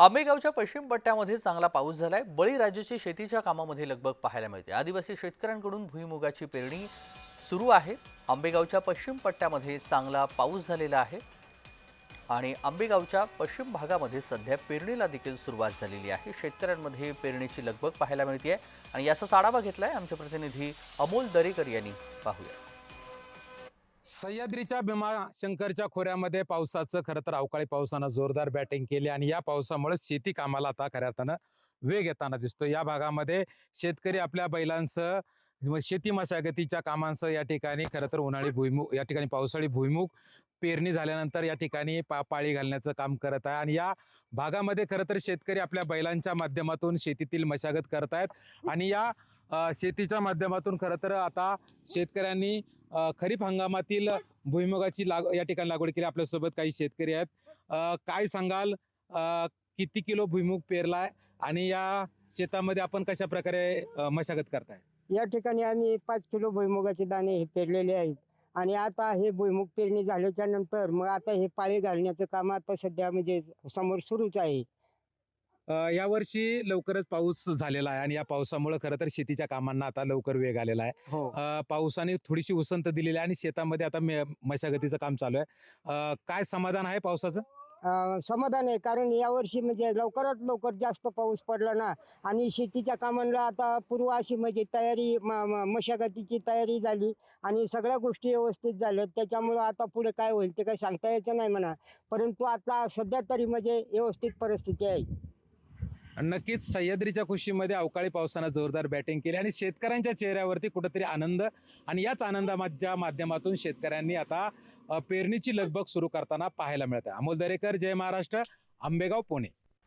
आंबेगावच्या पश्चिम पट्ट्यामध्ये चांगला पाऊस झालाय. बळीराजाची शेतीच्या कामामध्ये लगबग पाहायला मिळते. आदिवासी शेतकऱ्यांकडून भुईमुगाची पेरणी सुरू आहे. आंबेगावच्या पश्चिम पट्ट्यामध्ये चांगला पाऊस झालेला आहे आणि आंबेगावच्या पश्चिम भागामध्ये सध्या पेरणीला देखील सुरुवात झालेली आहे. शेतकऱ्यांमध्ये पेरणीची लगबग पाहायला मिळते आहे आणि याचाच आढावा आहे आमचे प्रतिनिधी अमोल दरेकर यांनी. पाहूया. सह्याद्रीच्या भीमाशंकरच्या खोऱ्यामध्ये पावसाचं खरं तर अवकाळी पावसानं जोरदार बॅटिंग केली आणि या पावसामुळे शेती कामाला आता खऱ्या अर्थानं वेग येताना दिसतो या भागामध्ये शेतकरी आपल्या बैलांसह शेती मशागतीच्या कामांसह या ठिकाणी खरं तर उन्हाळी भुईमुग या ठिकाणी पावसाळी भुईमुग पेरणी झाल्यानंतर या ठिकाणी पा पाळी घालण्याचं काम करत आहे आणि या भागामध्ये खरं तर शेतकरी आपल्या बैलांच्या माध्यमातून शेतीतील मशागत करत आहेत आणि या शेतीच्या माध्यमातून खरं तर आता शेतकऱ्यांनी खरीप हंगामातील भुईमुगाची लाग या ठिकाणी लागवड केली. आपल्यासोबत काही शेतकरी आहेत. काय सांगाल? किती किलो भुईमुग पेरलाय? आणि या शेतामध्ये आपण कशा प्रकारे मशागत करताय? या ठिकाणी आम्ही पाच किलो भुईमुगाचे दाणे हे पेरलेले आहेत. आणि आता हे भुईमुग पेरणी झाल्याच्यानंतर मग आता हे पाळी घालण्याचं काम आता सध्या म्हणजे समोर सुरूच आहे. यावर्षी लवकरच पाऊस झालेला आहे आणि या पावसामुळे खरं तर शेतीच्या कामांना आता लवकर वेग आलेला आहे. हो. अ, पावसाने थोडीशी उसंत दिलेली आहे आणि शेतामध्ये आता मे- मशागतीचं काम चालू आहे. अ, काय समाधान आहे पावसाचं? अं, समाधान आहे कारण यावर्षी म्हणजे लवकरात लवकर जास्त पाऊस पडला ना आणि शेतीच्या कामांना आता पूर्व अशी म्हणजे तयारी म- म- मशागतीची तयारी झाली आणि सगळ्या गोष्टी व्यवस्थित झाल्यात त्याच्यामुळं आता पुढे काय होईल ते काही सांगता यायचं नाही म्हणा. परंतु आता सध्या तरी म्हणजे व्यवस्थित परिस्थिती आहे. नक्कीच सह्याद्रीच्या खुशीमध्ये अवकाळी पावसानं जोरदार बॅटिंग केली आणि शेतकऱ्यांच्या चेहऱ्यावरती कुठंतरी आनंद आणि याच आनंदाच्या माध्यमातून शेतकऱ्यांनी आता पेरणीची लगबग सुरू करताना पाहायला मिळत आहे अमोल दरेकर जय महाराष्ट्र. आंबेगाव पुणे.